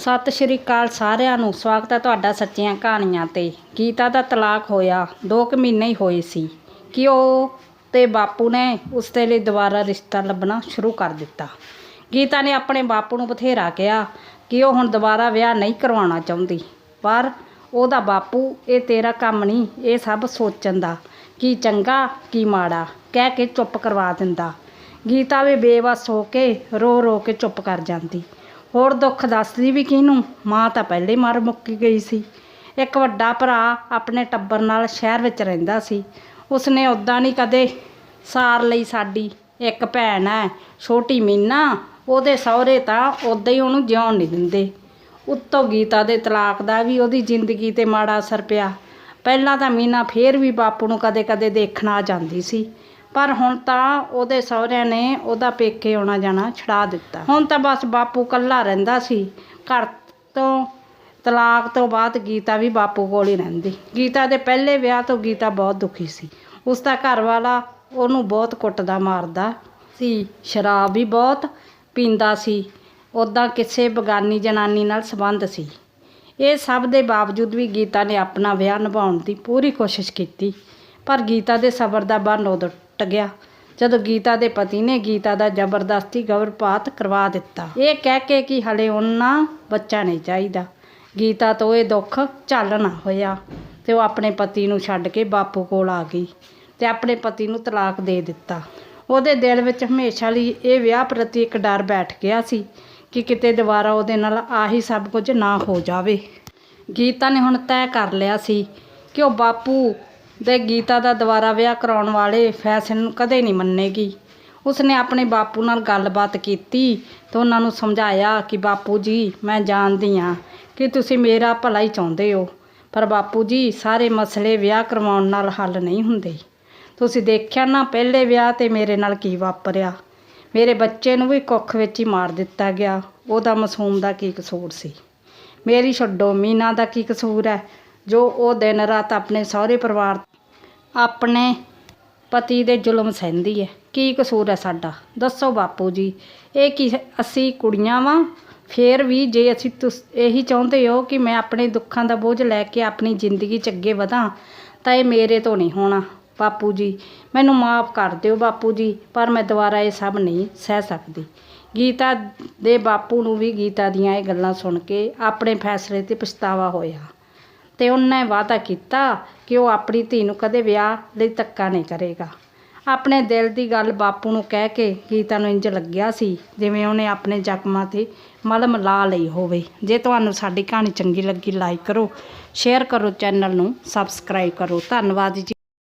ਸਤਿ ਸ਼੍ਰੀ ਅਕਾਲ ਸਾਰਿਆਂ ਨੂੰ। ਸਵਾਗਤ ਹੈ ਤੁਹਾਡਾ ਸੱਚੀਆਂ ਕਹਾਣੀਆਂ ਤੇ। ਗੀਤਾ ਦਾ ਤਲਾਕ ਹੋਇਆ 2 ਕੁ ਮਹੀਨੇ ਹੀ ਹੋਏ ਸੀ। ਕਿ ਉਹ ਤੇ ਬਾਪੂ ਨੇ ਉਸ ਦੇ ਲਈ ਦੁਬਾਰਾ ਰਿਸ਼ਤਾ ਲੱਭਣਾ ਸ਼ੁਰੂ ਕਰ ਦਿੱਤਾ। ਗੀਤਾ ਨੇ ਆਪਣੇ ਬਾਪੂ ਨੂੰ ਬਥੇਰਾ ਕਿਹਾ ਕਿ ਉਹ ਹੁਣ ਦੁਬਾਰਾ ਵਿਆਹ ਨਹੀਂ ਕਰਵਾਉਣਾ ਚਾਹੁੰਦੀ। ਪਰ ਉਹਦਾ ਬਾਪੂ, ਇਹ ਤੇਰਾ ਕੰਮ ਨਹੀਂ, ਇਹ ਸਭ ਸੋਚਣ ਦਾ। ਕੀ ਚੰਗਾ, ਕੀ ਮਾੜਾ, ਕਹਿ ਕੇ ਚੁੱਪ ਕਰਵਾ ਦਿੰਦਾ। ਗੀਤਾ ਵੀ ਬੇਵਸ ਹੋ ਕੇ ਰੋ ਰੋ ਕੇ ਚੁੱਪ ਕਰ ਜਾਂਦੀ। ਹੋਰ ਦੁੱਖ ਦੱਸਦੀ ਵੀ ਕਿਹਨੂੰ? ਮਾਂ ਤਾਂ ਪਹਿਲੇ ਹੀ ਮਰ ਮੁੱਕੀ ਗਈ ਸੀ। ਇੱਕ ਵੱਡਾ ਭਰਾ ਆਪਣੇ ਟੱਬਰ ਨਾਲ ਸ਼ਹਿਰ ਵਿੱਚ ਰਹਿੰਦਾ ਸੀ। ਉਸਨੇ ਉੱਦਾਂ ਨਹੀਂ ਕਦੇ ਸਾਰ ਲਈ ਸਾਡੀ। ਇੱਕ ਭੈਣ ਹੈ, ਛੋਟੀ ਮੀਨਾ, ਉਹਦੇ ਸਹੁਰੇ ਤਾਂ ਉੱਦਾਂ ਹੀ ਉਹਨੂੰ ਜਿਉਣ ਨਹੀਂ ਦਿੰਦੇ। ਉੱਤੋਂ ਗੀਤਾ ਦੇ ਤਲਾਕ ਦਾ ਵੀ ਉਹਦੀ ਜ਼ਿੰਦਗੀ ਤੇ ਮਾੜਾ ਅਸਰ ਪਿਆ। ਪਹਿਲਾਂ ਤਾਂ ਮੀਨਾ ਫੇਰ ਵੀ ਬਾਪੂ ਨੂੰ ਕਦੇ-ਕਦੇ ਦੇਖਣ ਆ ਜਾਂਦੀ ਸੀ। ਪਰ ਹੁਣ ਤਾਂ ਉਹਦੇ ਸਹੁਰਿਆਂ ਨੇ ਉਹਦਾ ਪੇਕੇ ਆਉਣਾ ਜਾਣਾ ਛਡਾ ਦਿੱਤਾ। ਹੁਣ ਤਾਂ ਬਸ ਬਾਪੂ ਕੱਲਾ ਰਹਿੰਦਾ ਸੀ। ਘਰ ਤੋਂ, ਤਲਾਕ ਤੋਂ ਬਾਅਦ ਗੀਤਾ ਵੀ ਬਾਪੂ ਕੋਲ ਹੀ ਰਹਿੰਦੀ। ਗੀਤਾ ਦੇ ਪਹਿਲੇ ਵਿਆਹ ਤੋਂ ਗੀਤਾ ਬਹੁਤ ਦੁਖੀ ਸੀ। ਉਸ ਦਾ ਘਰ ਵਾਲਾ ਉਹਨੂੰ ਬਹੁਤ ਕੁੱਟਦਾ ਮਾਰਦਾ ਸੀ। ਸ਼ਰਾਬ ਵੀ ਬਹੁਤ ਪੀਂਦਾ ਸੀ। ਉੱਦਾਂ ਕਿਸੇ ਬਗਾਨੀ ਜਨਾਨੀ ਨਾਲ ਸੰਬੰਧ ਸੀ। ਇਹ ਸਭ ਦੇ ਬਾਵਜੂਦ ਵੀ ਗੀਤਾ ਨੇ ਆਪਣਾ ਵਿਆਹ ਨਿਭਾਉਣ ਦੀ ਪੂਰੀ ਕੋਸ਼ਿਸ਼ ਕੀਤੀ। ਪਰ ਗੀਤਾ ਦੇ ਸਬਰ ਦਾ ਬੰਨ ਉਦੋਂ ਟੁੱਟ ਗਿਆ ਜਦੋਂ ਗੀਤਾ ਦੇ ਪਤੀ ਨੇ ਗੀਤਾ ਦਾ ਜ਼ਬਰਦਸਤੀ ਗਰਭਪਾਤ ਕਰਵਾ ਦਿੱਤਾ। ਇਹ ਕਹਿ ਕੇ ਕਿ ਹਲੇ ਉਹਨਾਂ ਬੱਚਾ ਨਹੀਂ ਚਾਹੀਦਾ। ਗੀਤਾ ਤੋਂ ਇਹ ਦੁੱਖ ਝੱਲ ਨਾ ਹੋਇਆ ਤੇ ਉਹ ਆਪਣੇ ਪਤੀ ਨੂੰ ਛੱਡ ਕੇ ਬਾਪੂ ਕੋਲ ਆ ਗਈ ਤੇ ਆਪਣੇ ਪਤੀ ਨੂੰ ਤਲਾਕ ਦੇ ਦਿੱਤਾ। ਉਹਦੇ ਦਿਲ ਵਿੱਚ ਹਮੇਸ਼ਾ ਲਈ ਇਹ ਵਿਆਹ ਪ੍ਰਤੀ ਇੱਕ ਡਰ ਬੈਠ ਗਿਆ ਸੀ ਕਿ ਕਿਤੇ ਦੁਬਾਰਾ ਉਹਦੇ ਨਾਲ ਆਹੀ ਸਭ ਕੁਝ ਨਾ ਹੋ ਜਾਵੇ। ਗੀਤਾ ਨੇ ਹੁਣ ਤੈਅ ਕਰ ਲਿਆ ਸੀ ਕਿ ਉਹ ਬਾਪੂ ਦੇ ਗੀਤਾ ਦਾ ਦੁਬਾਰਾ ਵਿਆਹ ਕਰਾਉਣ ਵਾਲੇ ਫੈਸਲੇ ਨੂੰ ਕਦੇ ਨਹੀਂ ਮੰਨੇਗੀ। ਉਸਨੇ ਆਪਣੇ ਬਾਪੂ ਨਾਲ ਗੱਲਬਾਤ ਕੀਤੀ ਤੇ ਉਹਨਾਂ ਨੂੰ ਸਮਝਾਇਆ ਕਿ, ਬਾਪੂ ਜੀ, ਮੈਂ ਜਾਣਦੀ ਹਾਂ ਕਿ ਤੁਸੀਂ ਮੇਰਾ ਭਲਾ ਹੀ ਚਾਹੁੰਦੇ ਹੋ, ਪਰ ਬਾਪੂ ਜੀ, ਸਾਰੇ ਮਸਲੇ ਵਿਆਹ ਕਰਵਾਉਣ ਨਾਲ ਹੱਲ ਨਹੀਂ ਹੁੰਦੇ। ਤੁਸੀਂ ਦੇਖਿਆ ਨਾ, ਪਹਿਲੇ ਵਿਆਹ ਤੇ ਮੇਰੇ ਨਾਲ ਕੀ ਵਾਪਰਿਆ। ਮੇਰੇ ਬੱਚੇ ਨੂੰ ਵੀ ਕੁੱਖ ਵਿੱਚ ਹੀ ਮਾਰ ਦਿੱਤਾ ਗਿਆ। ਉਹਦਾ ਮਾਸੂਮ ਦਾ ਕੀ ਕਸੂਰ ਸੀ? ਮੇਰੀ ਛੱਡੋ, ਮੀਨਾ ਦਾ ਕੀ ਕਸੂਰ ਹੈ? ਜੋ ਉਹ ਦਿਨ ਰਾਤ ਆਪਣੇ ਸਹੁਰੇ ਪਰਿਵਾਰ ਆਪਣੇ ਪਤੀ ਦੇ ਜ਼ੁਲਮ ਸਹਿੰਦੀ ਹੈ। ਕੀ ਕਸੂਰ ਹੈ ਸਾਡਾ? ਦੱਸੋ ਬਾਪੂ ਜੀ। ਇਹ ਕੀ ਅਸੀਂ ਕੁੜੀਆਂ ਵਾਂ? ਫਿਰ ਵੀ ਜੇ ਅਸੀਂ ਤੁਸ ਇਹੀ ਚਾਹੁੰਦੇ ਹੋ ਕਿ ਮੈਂ ਆਪਣੇ ਦੁੱਖਾਂ ਦਾ ਬੋਝ ਲੈ ਕੇ ਆਪਣੀ ਜ਼ਿੰਦਗੀ 'ਚ ਅੱਗੇ ਵਧਾਂ, ਤਾਂ ਇਹ ਮੇਰੇ ਤੋਂ ਨਹੀਂ ਹੋਣਾ। ਬਾਪੂ ਜੀ, ਮੈਨੂੰ ਮਾਫ ਕਰ ਦਿਓ ਬਾਪੂ ਜੀ, ਪਰ ਮੈਂ ਦੁਬਾਰਾ ਇਹ ਸਭ ਨਹੀਂ ਸਹਿ ਸਕਦੀ। ਗੀਤਾ ਦੇ ਬਾਪੂ ਨੂੰ ਵੀ ਗੀਤਾ ਦੀਆਂ ਇਹ ਗੱਲਾਂ ਸੁਣ ਕੇ ਆਪਣੇ ਫੈਸਲੇ ਤੇ ਪਛਤਾਵਾ ਹੋਇਆ। ਤੇ ਉਹਨੇ ਵਾਅਦਾ ਕੀਤਾ ਕਿ ਉਹ ਆਪਣੀ ਧੀ ਨੂੰ ਕਦੇ ਵਿਆਹ ਲਈ ਧੱਕਾ ਨਹੀਂ ਕਰੇਗਾ। ਆਪਣੇ ਦਿਲ ਦੀ ਗੱਲ ਬਾਪੂ ਨੂੰ ਕਹਿ ਕੇ ਗੀਤਾ ਨੂੰ ਇੰਜ ਲੱਗਿਆ ਸੀ, ਜਿਵੇਂ ਉਹਨੇ ਆਪਣੇ ਜ਼ਖਮਾਂ ਤੇ ਮਲਮ ਲਾ ਲਈ ਹੋਵੇ। ਜੇ ਤੁਹਾਨੂੰ ਸਾਡੀ ਕਹਾਣੀ ਚੰਗੀ ਲੱਗੀ ਲਾਈਕ ਕਰੋ ਸ਼ੇਅਰ ਕਰੋ ਚੈਨਲ ਨੂੰ ਸਬਸਕ੍ਰਾਈਬ ਕਰੋ। ਧੰਨਵਾਦ ਜੀ।